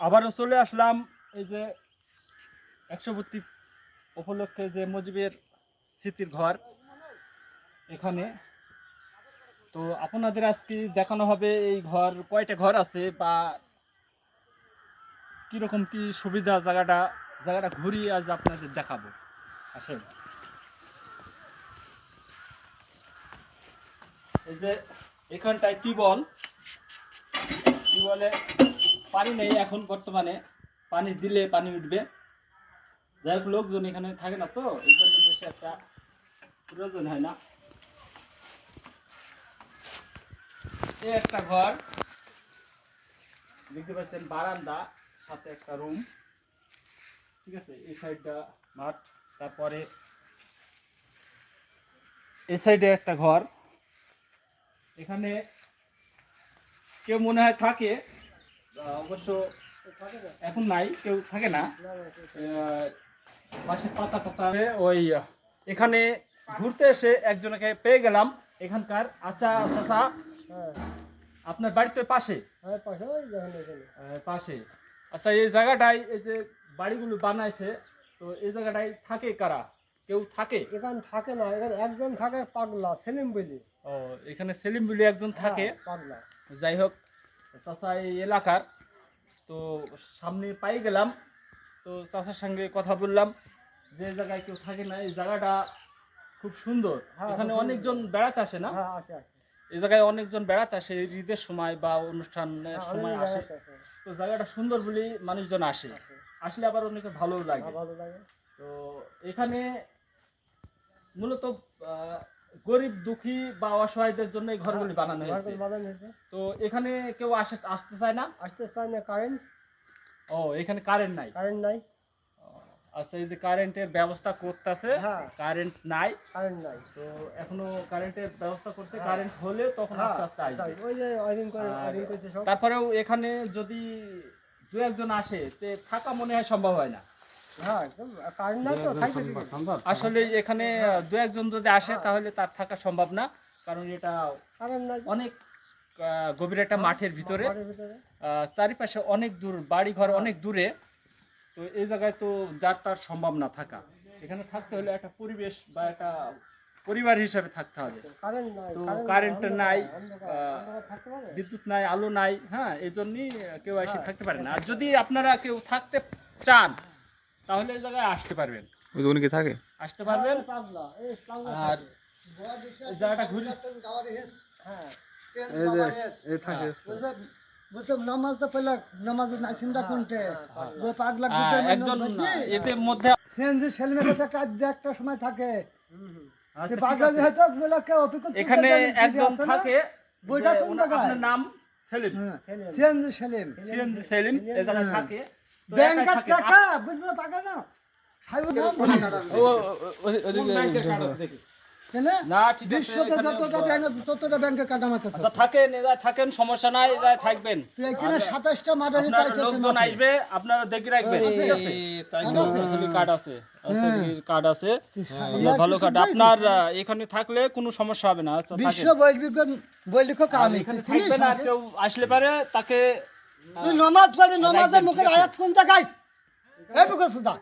আবারও চলে আসলাম এই যে একশো একশোবর্তী উপলক্ষে যে মুজিবের স্মৃতির ঘর এখানে। তো আপনাদের আজকে দেখানো হবে এই ঘর, কয়টা ঘর আছে বা কীরকম কি সুবিধা জায়গাটা জায়গাটা ঘুরিয়ে আজ আপনাদের দেখাবো। আসেন। এই যে এখানটায় টিউবওয়েল, টিউবওয়েলে পানি নেই এখন বর্তমানে। পানি দিলে পানি উঠবে। যাই হোক, লোকজন এখানে থাকে না তো, এই জন্য বেশি একটা প্রয়োজন হয় না। এই একটা ঘর। দেখতে পাচ্ছেন বারান্দা, সাথে একটা রুম। ঠিক আছে, এই সাইডটা মাঠ, তারপরে এই সাইডে একটা ঘর। এখানে কেউ মনে হয় থাকে অবশ্য এখন নাই কেউ থাকে না। পাশে পাতা টাতা ওই এখানে ঘুরতে এসে একজনকে পেয়ে গেলাম এখানকার আচ্ছা চাচা। আপনার বাড়ির তো পাশে? পাশে আচ্ছা এই জায়গাটায় এই যে বাড়িগুলো বানাইছে তো এই জায়গাটায় থাকে কারা? কেউ থাকে? এখানে থাকে না এখানে একজন থাকে পাগলা সেলিম বলি। ও এখানে সেলিম বলে একজন থাকে। হ্যাঁ, পাগলা। যাই হোক চাচা এই এলাকার। তো সামনে পাই গেলাম। তো চাচার সঙ্গে কথা বললাম যে জায়গায় কেউ থাকে না এই জায়গাটা খুব সুন্দর। হ্যাঁ, এখানে অনেকজন বেড়াতে আসে না? হ্যাঁ এই জায়গায় অনেকজন বেড়াতে আসে ঈদের সময় বা অনুষ্ঠানের হ্যাঁ, সময় আসে। তো জায়গাটা সুন্দর বলেই মানুষজন আসে। আসে। আসলে আবার অনেকে ভালো লাগে। ভালো লাগে। তো এখানে মূলত গরিব দুঃখী বা অসহায়দের জন্য এই ঘরগুলি বানানো হয়েছে। ঘরগুলো বানানো হয়েছে। তো এখানে কেউ আসে আসতে চায় না? আসতে চাই না কারেন্ট ও এখানে কারেন্ট নাই? কারেন্ট নাই। আচ্ছা এই যে কারেন্টের ব্যবস্থা করতেছে হ্যাঁ। কারেন্ট নাই। কারেন্ট নাই। তো এখনও কারেন্টের ব্যবস্থা করতে হ্যাঁ। কারেন্ট হলে তখন হ্যাঁ, আস্তে আস্তে আসবে। ওই যে ওয়ারিং করে আর ওয়ারিং করছে সব। তারপরেও এখানে যদি দু একজন আসে তে থাকা মনে হয় সম্ভব হয় না? আসলে এখানে দু একজন যদি আসে হ্যাঁ। তাহলে তার থাকা সম্ভব না। কারণ এটা অনেক গভীর একটা মাঠের ভিতরে। চারিপাশে অনেক দূর বাড়ি ঘর অনেক দূরে। তো এই জায়গায় তো যার তার সম্ভব না থাকা। এখানে থাকতে হলে একটা পরিবেশ বা একটা পরিবার হিসাবে থাকতে হবে। তো কারেন্ট কারেন্ট নাই, বিদ্যুৎ নাই আলো নাই হ্যাঁ এই জন্যই কেউ এসে হ্যাঁ। থাকতে পারে না। আর যদি আপনারা কেউ থাকতে চান তাহলে এই জায়গায় আসতে পারবেন। ওই যে উনি কি থাকে? আসতে পারবেন। পাগলা। আর এই জায়গাটা ঘুরে হ্যাঁ। এই যে এই থাকে। একটা সময় এখানে একজন বইটা কোন জায়গায়? নাম সেলিম। সেলিম। সেলিম এই জায়গায় হ্যাঁ। থাকে। ব্যাংকের টাকা না? থাকেন সমস্যা নাই থাকবেন। সাতাশটা আপনার লোকজন আসবে আপনারা দেখে রাখবেন। ঠিক আছে? আসলে কার্ড আছে কার্ড আছে। ভালো কার্ড। আপনার এখানে থাকলে কোনো সমস্যা হবে না। আচ্ছা বিশ্ব কেউ আসলে পারে তাকে তুই নমাজ পড়বি নমাজের মুখের আয়াত কোন জায়গায়? এই বুকে সুদা।